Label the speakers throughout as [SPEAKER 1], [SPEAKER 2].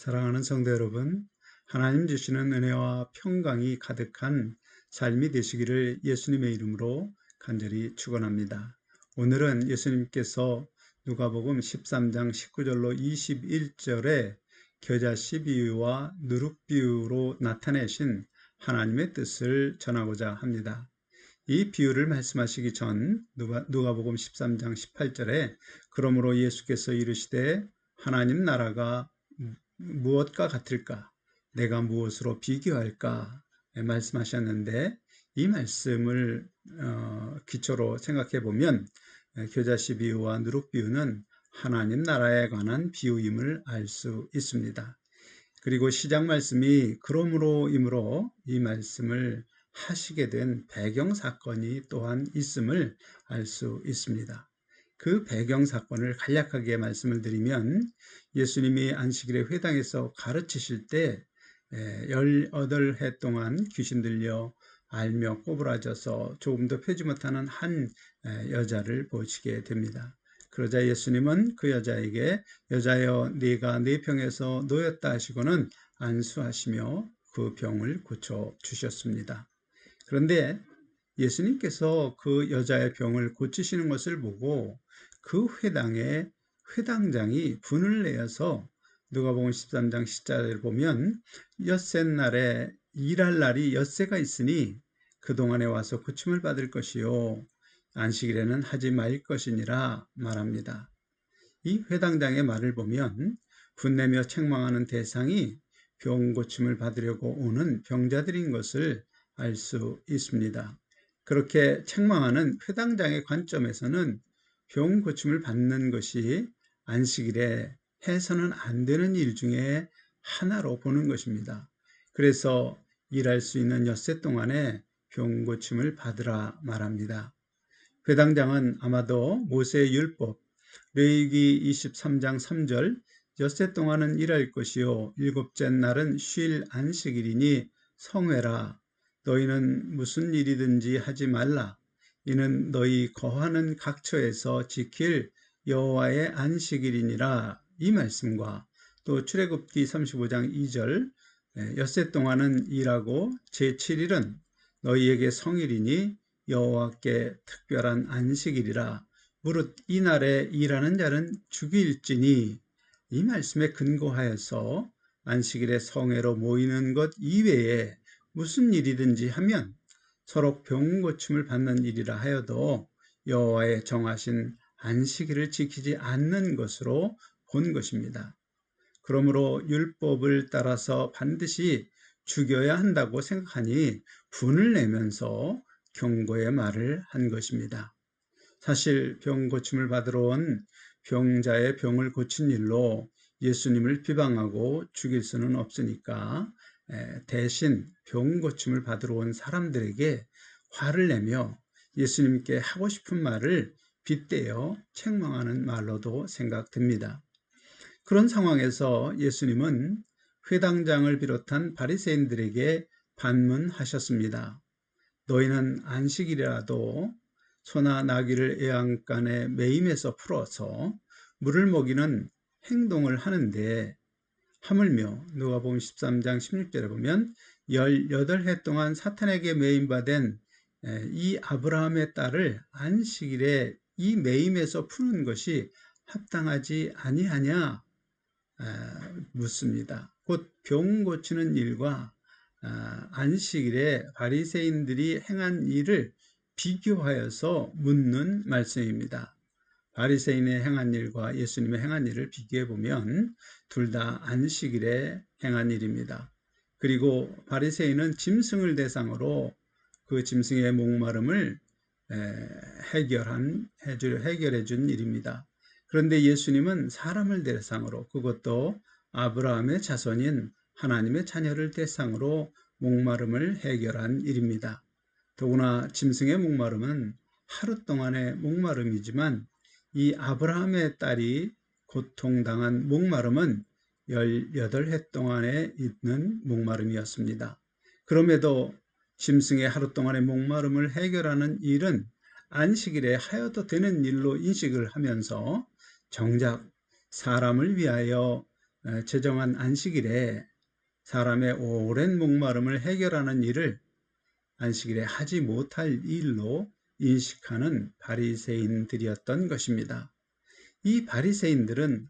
[SPEAKER 1] 사랑하는 성도 여러분, 하나님 주시는 은혜와 평강이 가득한 삶이 되시기를 예수님의 이름으로 간절히 축원합니다. 오늘은 예수님께서 누가복음 13장 19절로 21절에 겨자씨 비유와 누룩 비유로 나타내신 하나님의 뜻을 전하고자 합니다. 이 비유를 말씀하시기 전 누가, 누가복음 13장 18절에 그러므로 예수께서 이르시되 하나님 나라가 무엇과 같을까? 내가 무엇으로 비교할까? 말씀하셨는데 이 말씀을 어, 기초로 생각해 보면 교자씨 비유와 누룩 비유는 하나님 나라에 관한 비유임을 알 수 있습니다. 그리고 시작 말씀이 그러므로이므로 이 말씀을 하시게 된 배경 사건이 또한 있음을 알 수 있습니다. 그 배경 사건을 간략하게 말씀을 드리면 예수님이 안식일에 회당에서 가르치실 때 18해 동안 귀신 들려 알며 꼬부라져서 조금도 펴지 못하는 한 여자를 보시게 됩니다. 그러자 예수님은 그 여자에게 여자여 네가 네 병에서 놓였다 하시고는 안수하시며 그 병을 고쳐 주셨습니다. 그런데 예수님께서 그 여자의 병을 고치시는 것을 보고 그 회당에 회당장이 분을 내어서 누가복음 13장 10절을 보면 엿새 날에 일할 날이 엿새가 있으니 그동안에 와서 고침을 받을 것이요 안식일에는 하지 말 것이니라 말합니다. 이 회당장의 말을 보면 분내며 책망하는 대상이 병 고침을 받으려고 오는 병자들인 것을 알 수 있습니다. 그렇게 책망하는 회당장의 관점에서는 병 고침을 받는 것이 안식일에 해서는 안 되는 일 중에 하나로 보는 것입니다. 그래서 일할 수 있는 엿새 동안에 병 고침을 받으라 말합니다. 회당장은 아마도 모세의 율법, 레이기 23장 3절 엿새 동안은 일할 것이요 일곱째 날은 쉴 안식일이니 성회라 너희는 무슨 일이든지 하지 말라. 이는 너희 거하는 각처에서 지킬 여호와의 안식일이니라. 이 말씀과 또 출애굽기 35장 2절 엿새 동안은 일하고 제7일은 너희에게 성일이니 여호와께 특별한 안식일이라. 무릇 이날에 일하는 자는 죽일지니. 이 말씀에 근거하여서 안식일에 성회로 모이는 것 이외에 무슨 일이든지 하면 서로 병 고침을 받는 일이라 하여도 여호와의 정하신 안식일을 지키지 않는 것으로 본 것입니다. 그러므로 율법을 따라서 반드시 죽여야 한다고 생각하니 분을 내면서 경고의 말을 한 것입니다. 사실 병 고침을 받으러 온 병자의 병을 고친 일로 예수님을 비방하고 죽일 수는 없으니까 대신 병 고침을 받으러 온 사람들에게 화를 내며 예수님께 하고 싶은 말을 빗대어 책망하는 말로도 생각됩니다. 그런 상황에서 예수님은 회당장을 비롯한 바리새인들에게 반문하셨습니다. 너희는 안식일이라도 소나 나귀를 애양간에 매임해서 풀어서 물을 먹이는 행동을 하는데 하물며 누가복음 13장 16절에 보면 18해 동안 사탄에게 매임받은 이 아브라함의 딸을 안식일에 이 매임에서 푸는 것이 합당하지 아니하냐 묻습니다. 곧 병 고치는 일과 아, 안식일에 바리새인들이 행한 일을 비교하여서 묻는 말씀입니다. 바리새인의 행한 일과 예수님의 행한 일을 비교해 보면 둘 다 안식일에 행한 일입니다. 그리고 바리새인은 짐승을 대상으로 그 짐승의 목마름을 해결한 해결해 준 일입니다. 그런데 예수님은 사람을 대상으로 그것도 아브라함의 자손인 하나님의 자녀를 대상으로 목마름을 해결한 일입니다. 더구나 짐승의 목마름은 하루 동안의 목마름이지만 이 아브라함의 딸이 고통당한 목마름은 18해 동안에 있는 목마름이었습니다. 그럼에도 짐승의 하루 동안의 목마름을 해결하는 일은 안식일에 하여도 되는 일로 인식을 하면서 정작 사람을 위하여 에, 제정한 안식일에 사람의 오랜 목마름을 해결하는 일을 안식일에 하지 못할 일로 인식하는 바리새인들이었던 것입니다. 이 바리새인들은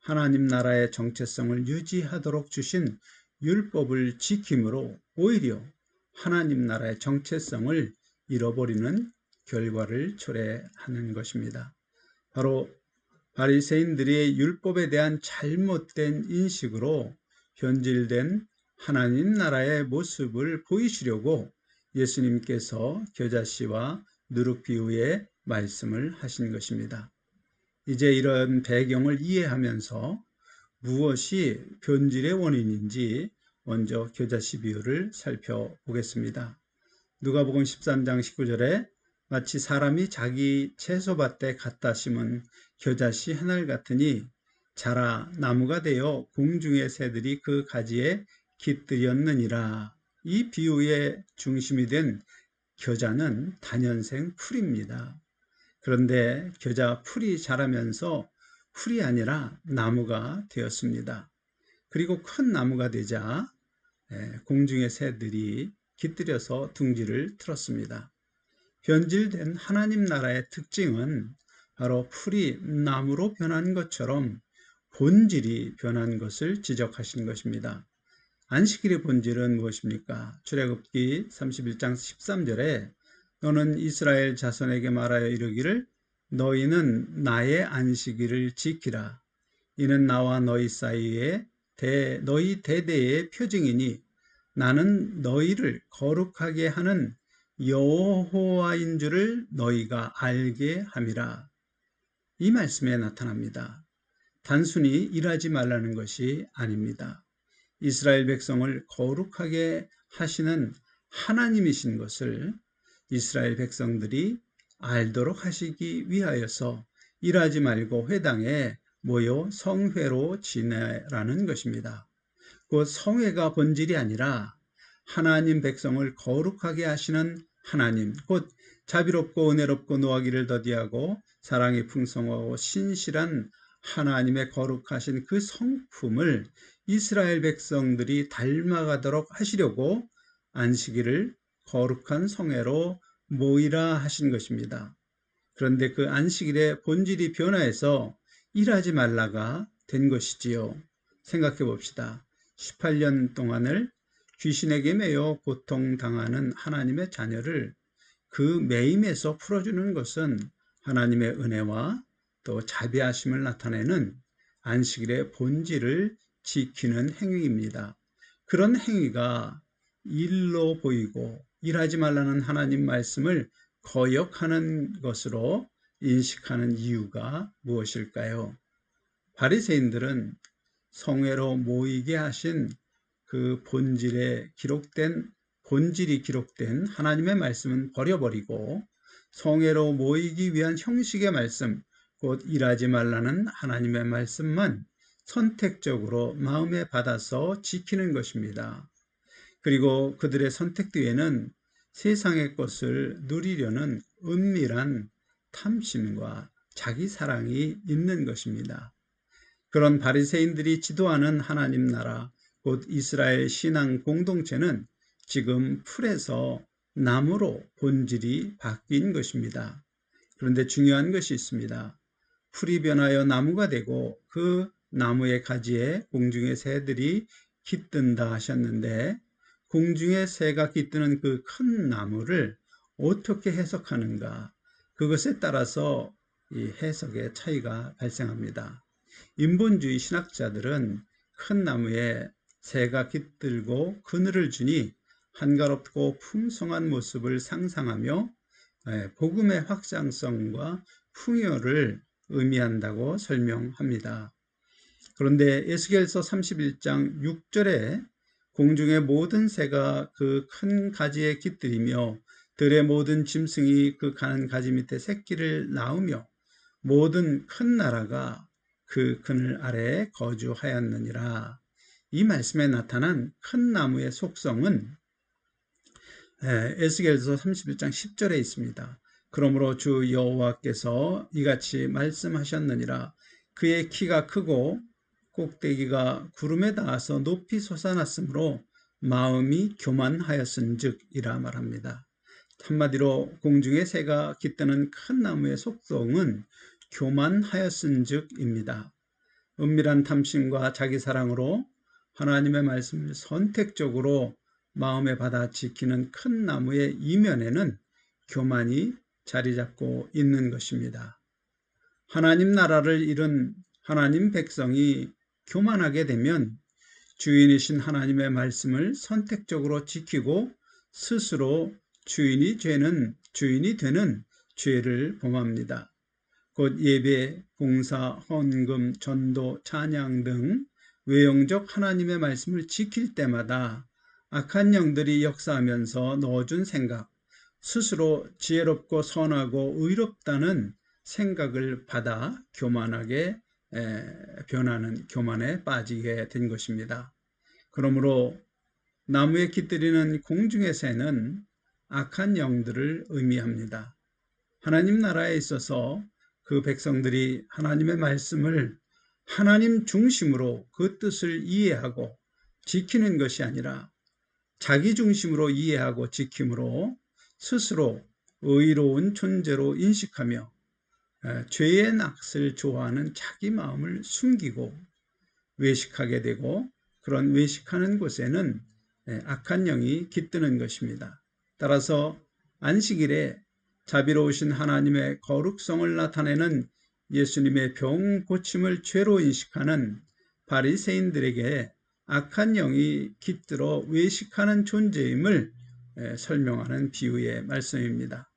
[SPEAKER 1] 하나님 나라의 정체성을 유지하도록 주신 율법을 지킴으로 오히려 하나님 나라의 정체성을 잃어버리는 결과를 초래하는 것입니다. 바로 바리새인들의 율법에 대한 잘못된 인식으로 변질된 하나님 나라의 모습을 보이시려고 예수님께서 겨자씨와 누룩 비유의 말씀을 하신 것입니다. 이제 이런 배경을 이해하면서 무엇이 변질의 원인인지 먼저 겨자씨 비유를 살펴보겠습니다. 누가복음 13장 19절에 마치 사람이 자기 채소밭에 갖다 심은 겨자씨 하늘 같으니 자라 나무가 되어 공중의 새들이 그 가지에 깃들였느니라. 이 비유의 중심이 된 겨자는 단연생 풀입니다. 그런데 겨자 풀이 자라면서 풀이 아니라 나무가 되었습니다. 그리고 큰 나무가 되자 예, 공중의 새들이 깃들여서 둥지를 틀었습니다. 변질된 하나님 나라의 특징은 바로 풀이 나무로 변한 것처럼 본질이 변한 것을 지적하신 것입니다. 안식일의 본질은 무엇입니까? 출애굽기 31장 13절에 너는 이스라엘 자손에게 말하여 이르기를 너희는 나의 안식일을 지키라. 이는 나와 너희 사이에 대, 너희 대대의 표징이니 나는 너희를 거룩하게 하는 여호와인 줄을 너희가 알게 함이라. 이 말씀에 나타납니다. 단순히 일하지 말라는 것이 아닙니다. 이스라엘 백성을 거룩하게 하시는 하나님이신 것을 이스라엘 백성들이 알도록 하시기 위하여서 일하지 말고 회당에 모여 성회로 지내라는 것입니다. 곧 성회가 본질이 아니라 하나님 백성을 거룩하게 하시는 하나님, 곧 자비롭고 은혜롭고 노하기를 더디하고 사랑이 풍성하고 신실한 하나님의 거룩하신 그 성품을 이스라엘 백성들이 닮아가도록 하시려고 안식일을 거룩한 성회로 모이라 하신 것입니다. 그런데 그 안식일의 본질이 변화해서 일하지 말라가 된 것이지요. 생각해 봅시다. 18년 동안을 귀신에게 매여 고통당하는 하나님의 자녀를 그 매임에서 풀어주는 것은 하나님의 은혜와 또 자비하심을 나타내는 안식일의 본질을 지키는 행위입니다. 그런 행위가 일로 보이고 일하지 말라는 하나님 말씀을 거역하는 것으로 인식하는 이유가 무엇일까요? 바리새인들은 성회로 모이게 하신 그 본질에 기록된 본질이 기록된 하나님의 말씀은 버려버리고 성회로 모이기 위한 형식의 말씀, 곧 일하지 말라는 하나님의 말씀만 선택적으로 마음에 받아서 지키는 것입니다. 그리고 그들의 선택 뒤에는 세상의 것을 누리려는 은밀한 탐심과 자기 사랑이 있는 것입니다. 그런 바리새인들이 지도하는 하나님 나라 곧 이스라엘 신앙 공동체는 지금 풀에서 나무로 본질이 바뀐 것입니다. 그런데 중요한 것이 있습니다. 풀이 변하여 나무가 되고 그 나무의 가지에 공중의 새들이 깃든다 하셨는데 공중의 새가 깃드는 그 큰 나무를 어떻게 해석하는가 그것에 따라서 이 해석의 차이가 발생합니다. 인본주의 신학자들은 큰 나무에 새가 깃들고 그늘을 주니 한가롭고 풍성한 모습을 상상하며 예, 복음의 확장성과 풍요를 의미한다고 설명합니다. 그런데 에스겔서 31장 6절에 공중의 모든 새가 그 큰 가지에 깃들이며 들의 모든 짐승이 그 가는 가지 밑에 새끼를 낳으며 모든 큰 나라가 그 그늘 아래에 거주하였느니라. 이 말씀에 나타난 큰 나무의 속성은 에스겔서 31장 10절에 있습니다. 그러므로 주 여호와께서 이같이 말씀하셨느니라 그의 키가 크고 꼭대기가 구름에 닿아서 높이 솟아났으므로 마음이 교만하였은즉 이라 말합니다. 한마디로 공중의 새가 깃드는 큰 나무의 속성은 교만하였은즉입니다. 은밀한 탐심과 자기 사랑으로 하나님의 말씀을 선택적으로 마음에 받아 지키는 큰 나무의 이면에는 교만이 자리 잡고 있는 것입니다. 하나님 나라를 잃은 하나님 백성이 교만하게 되면 주인이신 하나님의 말씀을 선택적으로 지키고 스스로 주인이 죄는 주인이 되는 죄를 범합니다. 곧 예배, 봉사, 헌금, 전도, 찬양 등 외형적 하나님의 말씀을 지킬 때마다 악한 영들이 역사하면서 넣어준 생각, 스스로 지혜롭고 선하고 의롭다는 생각을 받아 교만하게 변하는 교만에 빠지게 된 것입니다. 그러므로 나무에 깃들이는 공중의 새는 악한 영들을 의미합니다. 하나님 나라에 있어서 그 백성들이 하나님의 말씀을 하나님 중심으로 그 뜻을 이해하고 지키는 것이 아니라 자기 중심으로 이해하고 지킴으로 스스로 의로운 존재로 인식하며 죄의 낚을 좋아하는 자기 마음을 숨기고 외식하게 되고 그런 외식하는 곳에는 악한 영이 깃드는 것입니다. 따라서 안식일에 자비로우신 하나님의 거룩성을 나타내는 예수님의 병 고침을 죄로 인식하는 바리새인들에게 악한 영이 깃들어 외식하는 존재임을 설명하는 비유의 말씀입니다.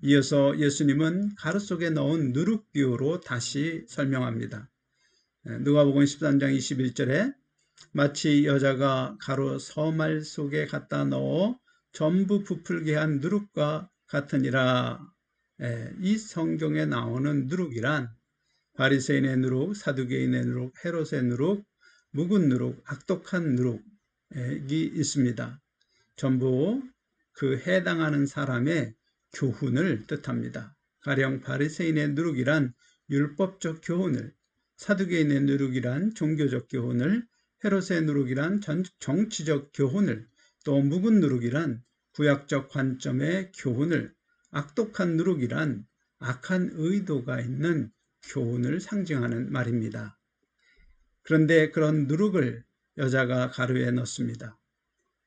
[SPEAKER 1] 이어서 예수님은 가루 속에 넣은 누룩 비유로 다시 설명합니다. 누가복음 13장 21절에 마치 여자가 가루 서말 속에 갖다 넣어 전부 부풀게 한 누룩과 같으니라. 이 성경에 나오는 누룩이란 바리새인의 누룩, 사두개인의 누룩, 헤롯의 누룩, 묵은 누룩, 악독한 누룩이 있습니다. 전부 그 해당하는 사람의 교훈을 뜻합니다. 가령 바리새인의 누룩이란 율법적 교훈을, 사두개인의 누룩이란 종교적 교훈을, 헤롯의 누룩이란 정치적 교훈을, 또 묵은 누룩이란 구약적 관점의 교훈을, 악독한 누룩이란 악한 의도가 있는 교훈을 상징하는 말입니다. 그런데 그런 누룩을 여자가 가루에 넣습니다.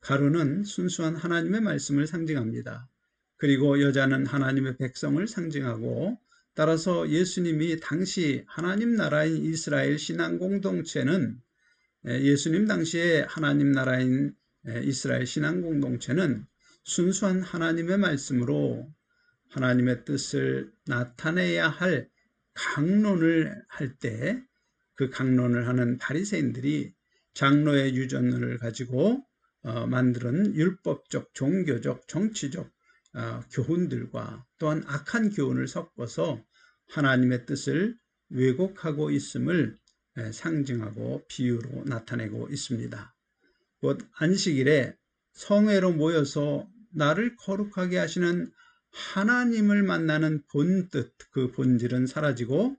[SPEAKER 1] 가루는 순수한 하나님의 말씀을 상징합니다. 그리고 여자는 하나님의 백성을 상징하고 따라서 예수님이 당시 하나님 나라인 이스라엘 신앙 공동체는 예수님 당시에 하나님 나라인 이스라엘 신앙 공동체는 순수한 하나님의 말씀으로 하나님의 뜻을 나타내야 할 강론을 할 때 그 강론을 하는 바리새인들이 장로의 유전을 가지고 어, 만드는 율법적, 종교적, 정치적 어, 교훈들과 또한 악한 교훈을 섞어서 하나님의 뜻을 왜곡하고 있음을 상징하고 비유로 나타내고 있습니다. 곧 안식일에 성회로 모여서 나를 거룩하게 하시는 하나님을 만나는 본뜻, 그 본질은 사라지고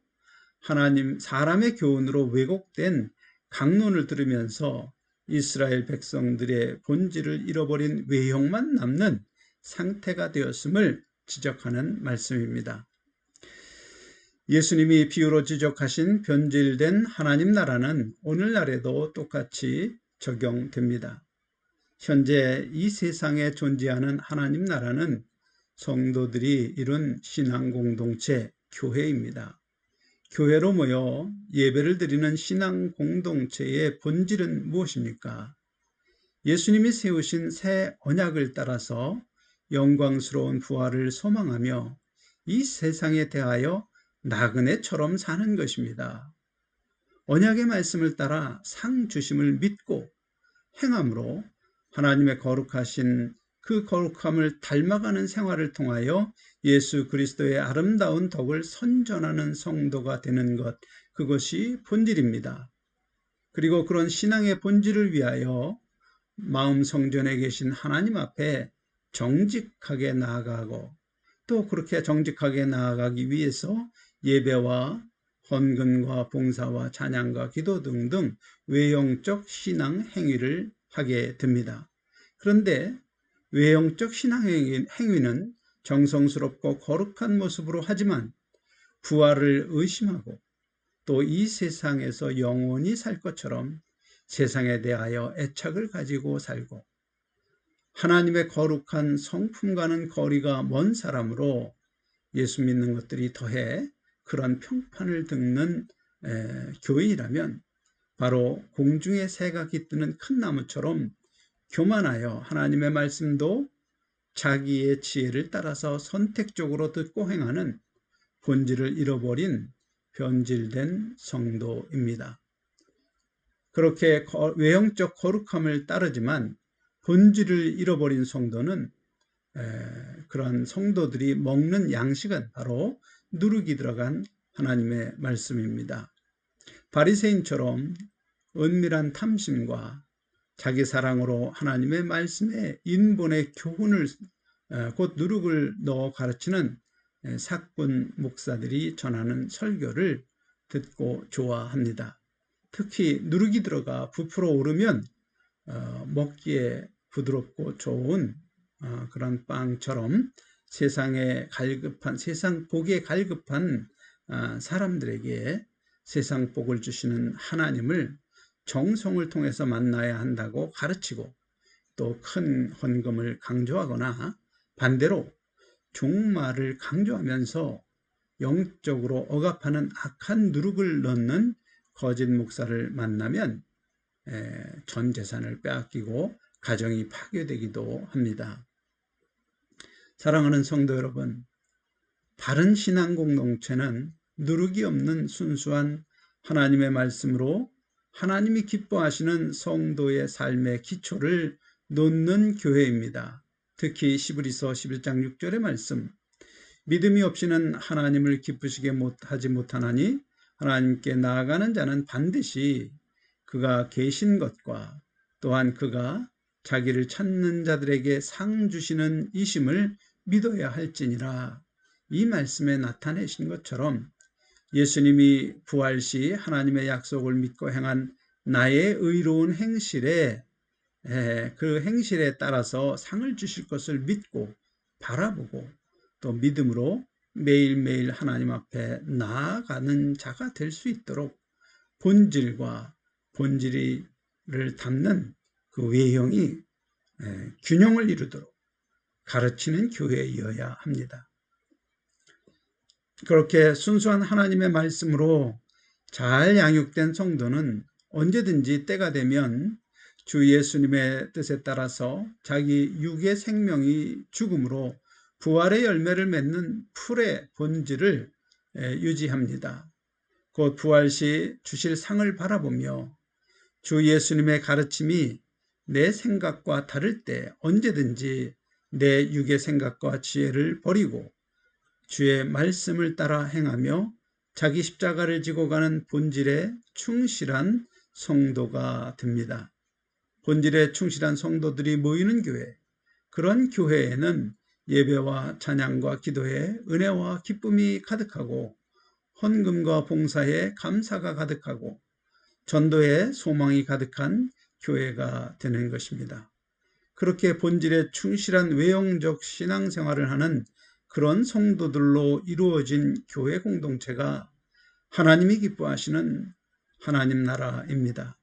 [SPEAKER 1] 하나님, 사람의 교훈으로 왜곡된 강론을 들으면서 이스라엘 백성들의 본질을 잃어버린 외형만 남는 상태가 되었음을 지적하는 말씀입니다. 예수님이 비유로 지적하신 변질된 하나님 나라는 오늘날에도 똑같이 적용됩니다. 현재 이 세상에 존재하는 하나님 나라는 성도들이 이룬 신앙 공동체 교회입니다. 교회로 모여 예배를 드리는 신앙 공동체의 본질은 무엇입니까? 예수님이 세우신 새 언약을 따라서 영광스러운 부활을 소망하며 이 세상에 대하여 나그네처럼 사는 것입니다. 언약의 말씀을 따라 상 주심을 믿고 행함으로 하나님의 거룩하신 그 거룩함을 닮아가는 생활을 통하여 예수 그리스도의 아름다운 덕을 선전하는 성도가 되는 것, 그것이 본질입니다. 그리고 그런 신앙의 본질을 위하여 마음 성전에 계신 하나님 앞에 정직하게 나아가고 또 그렇게 정직하게 나아가기 위해서 예배와 헌금과 봉사와 찬양과 기도 등등 외형적 신앙 행위를 하게 됩니다. 그런데 외형적 신앙 행위는 정성스럽고 거룩한 모습으로 하지만 부활을 의심하고 또 이 세상에서 영원히 살 것처럼 세상에 대하여 애착을 가지고 살고 하나님의 거룩한 성품과는 거리가 먼 사람으로 예수 믿는 것들이 더해 그런 평판을 듣는 에, 교인이라면 바로 공중에 새가 깃드는 큰 나무처럼 교만하여 하나님의 말씀도 자기의 지혜를 따라서 선택적으로 듣고 행하는 본질을 잃어버린 변질된 성도입니다. 그렇게 외형적 거룩함을 따르지만 본질을 잃어버린 성도는 그런 성도들이 먹는 양식은 바로 누룩이 들어간 하나님의 말씀입니다. 바리새인처럼 은밀한 탐심과 자기 사랑으로 하나님의 말씀에 인본의 교훈을 곧 누룩을 넣어 가르치는 사꾼 목사들이 전하는 설교를 듣고 좋아합니다. 특히 누룩이 들어가 부풀어 오르면 어, 먹기에 부드럽고 좋은 어, 그런 빵처럼 세상에 갈급한 세상 복에 갈급한 어, 사람들에게 세상 복을 주시는 하나님을 정성을 통해서 만나야 한다고 가르치고 또 큰 헌금을 강조하거나 반대로 종말을 강조하면서 영적으로 억압하는 악한 누룩을 넣는 거짓 목사를 만나면 전 재산을 빼앗기고 가정이 파괴되기도 합니다. 사랑하는 성도 여러분, 바른 신앙 공동체는 누룩이 없는 순수한 하나님의 말씀으로 하나님이 기뻐하시는 성도의 삶의 기초를 놓는 교회입니다. 특히 시브리서 11장 6절의 말씀 믿음이 없이는 하나님을 기쁘시게 못하지 못하나니 하나님께 나아가는 자는 반드시 그가 계신 것과 또한 그가 자기를 찾는 자들에게 상 주시는 이심을 믿어야 할지니라. 이 말씀에 나타내신 것처럼 예수님이 부활 시 하나님의 약속을 믿고 행한 나의 의로운 행실에 그 행실에 따라서 상을 주실 것을 믿고 바라보고 또 믿음으로 매일매일 하나님 앞에 나아가는 자가 될 수 있도록 본질과 본질을 담는 그 외형이 균형을 이루도록 가르치는 교회이어야 합니다. 그렇게 순수한 하나님의 말씀으로 잘 양육된 성도는 언제든지 때가 되면 주 예수님의 뜻에 따라서 자기 육의 생명이 죽음으로 부활의 열매를 맺는 풀의 본질을 유지합니다. 곧 부활 시 주실 상을 바라보며 주 예수님의 가르침이 내 생각과 다를 때 언제든지 내 육의 생각과 지혜를 버리고 주의 말씀을 따라 행하며 자기 십자가를 지고 가는 본질에 충실한 성도가 됩니다. 본질에 충실한 성도들이 모이는 교회, 그런 교회에는 예배와 찬양과 기도에 은혜와 기쁨이 가득하고 헌금과 봉사에 감사가 가득하고 전도에 소망이 가득한 교회가 되는 것입니다. 그렇게 본질에 충실한 외형적 신앙생활을 하는 그런 성도들로 이루어진 교회 공동체가 하나님이 기뻐하시는 하나님 나라입니다.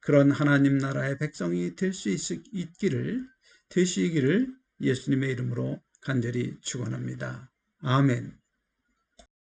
[SPEAKER 1] 그런 하나님 나라의 백성이 될 수 있기를 되시기를 예수님의 이름으로 간절히 축원합니다. 아멘.